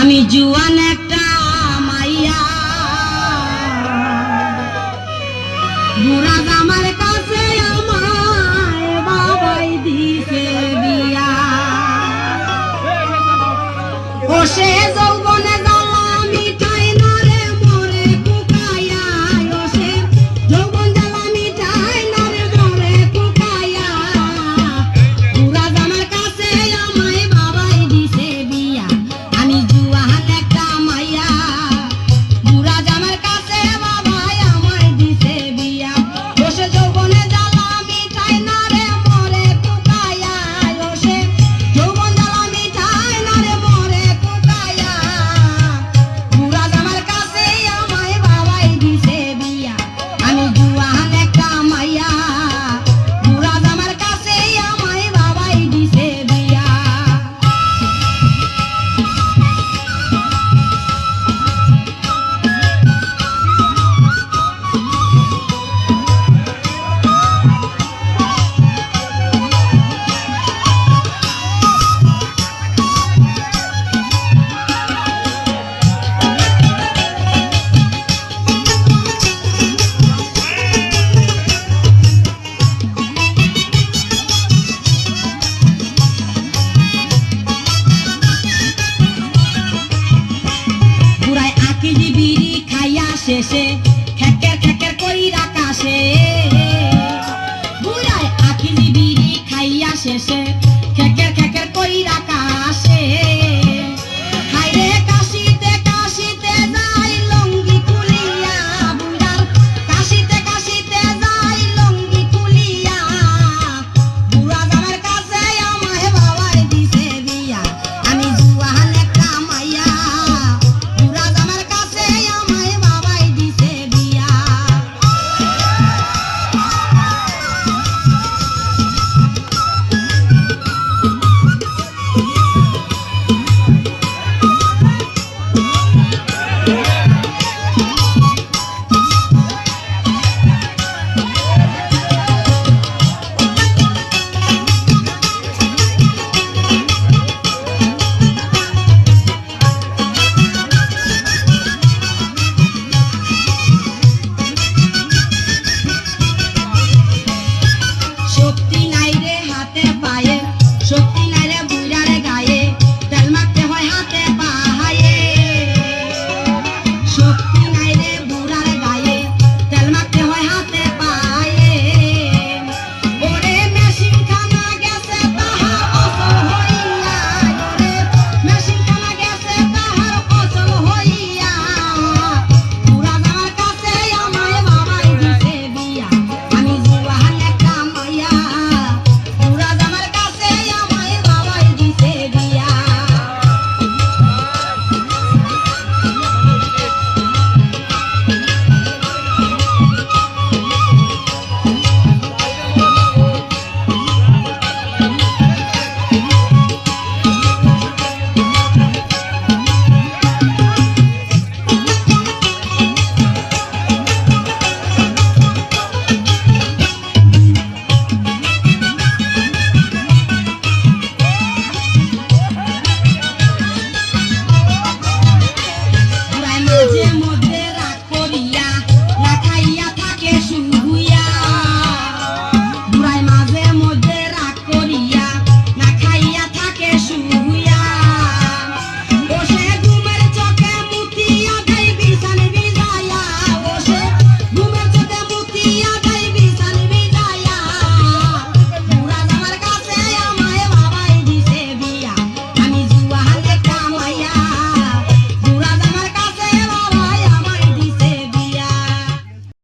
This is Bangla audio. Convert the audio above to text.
আমি জুয়ান একটা মাইয়া। বুড়া আমার কাছে আমায় বাবাই দিছে দিয়া ও সে বিড়ি বিড়ি খাইয়া শেষে খেকের খেকের কইরা কাশে। বুড়ায় আকিলি বিড়ি খাইয়া শেষে